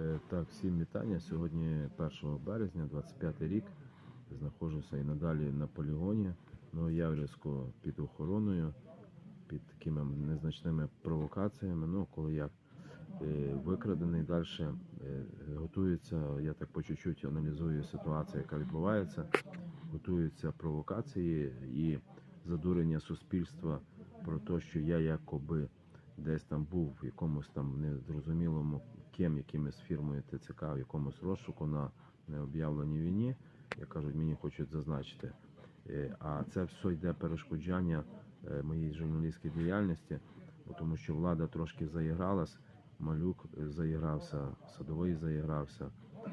Е, Так, всім вітання. Сьогодні 1 березня, 25 рік. Знаходжуся і надалі на полігоні Новояврівського під охороною, під такими незначними провокаціями. Ну, коли як е, викрадений далі готується, я так по чуть-чуть аналізую ситуацію, яка відбувається. Готуються провокації і задурення суспільства про те, що я якоби десь там був в якомусь там незрозумілому ким, якимось фірмою ТЦК, в якомусь розшуку на необ'явленій війні, як кажуть, мені хочуть зазначити. Е, А це все йде перешкоджання е, моїй журналістській діяльності, тому що влада трошки заігралась, малюк е, заігрався, садовий заігрався,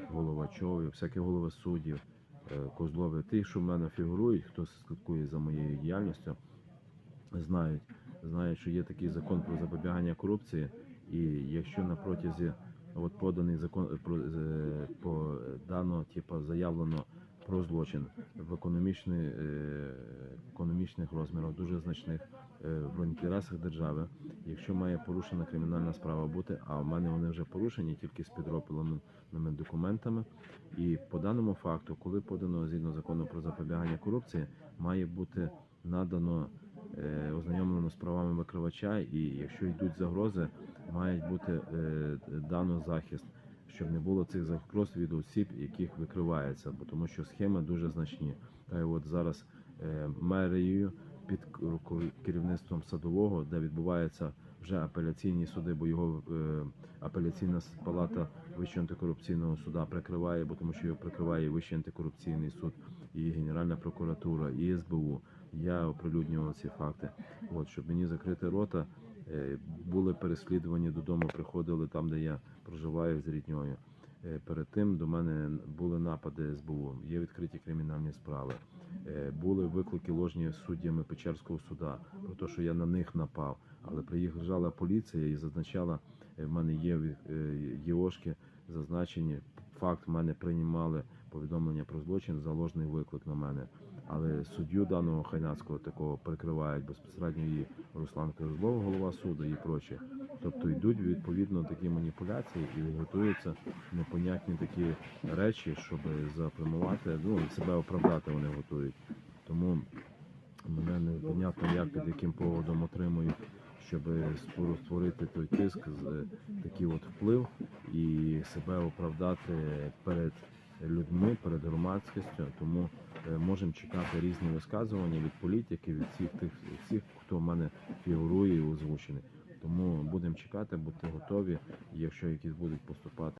Головачов, всякі голови суддів, Козлові. Ті, що в мене фігурують, хто слідкує за моєю діяльністю, знають, знають, що є такий закон про запобігання корупції, і якщо на протязі от поданий закон е, про е, по дано, типу, заявлено про злочин в економічний, е, економічних розмірах, дуже значних в інтересах держави. Якщо має порушена кримінальна справа бути, а в мене вони вже порушені тільки з підробленими документами. І по даному факту, коли подано згідно закону про запобігання корупції, має бути надано ознайомлено з правами викривача, і якщо йдуть загрози, мають бути е, дано захист, щоб не було цих загроз від осіб, яких викривається, бо тому що схеми дуже значні. Та й от зараз е, мерією під керівництвом садового, де відбуваються вже апеляційні суди, бо його е, апеляційна палата Вищого антикорупційного суда прикриває, бо тому що його прикриває Вищий антикорупційний суд, і Генеральна прокуратура, і СБУ. Я оприлюднював ці факти. От щоб мені закрити рота, е, були переслідувані додому, приходили там, де я проживаю з рідньою. Е, Перед тим до мене були напади СБУ, є відкриті кримінальні справи. Е, Були виклики ложні суддями Печерського суда про те, що я на них напав. Але приїжджала поліція і зазначала, в мене є ЄОшки зазначені. Факт в мене приймали повідомлення про злочин за ложний виклик на мене. Але суддю даного хайнацького такого прикривають безпосередньо і Руслан Козлов, голова суду і прочі. Тобто йдуть відповідно такі маніпуляції і готуються непонятні такі речі, щоб запрямувати, ну себе оправдати вони готують. Тому мене непонятно, як під яким поводом отримують, щоб створити той тиск, з- такий от вплив і себе оправдати перед людьми, перед громадськістю. Тому е, можемо чекати різні висказування від політиків, від всіх тих всіх, хто в мене фігурує і озвучений. Тому будемо чекати, бути готові. Якщо якісь будуть поступати.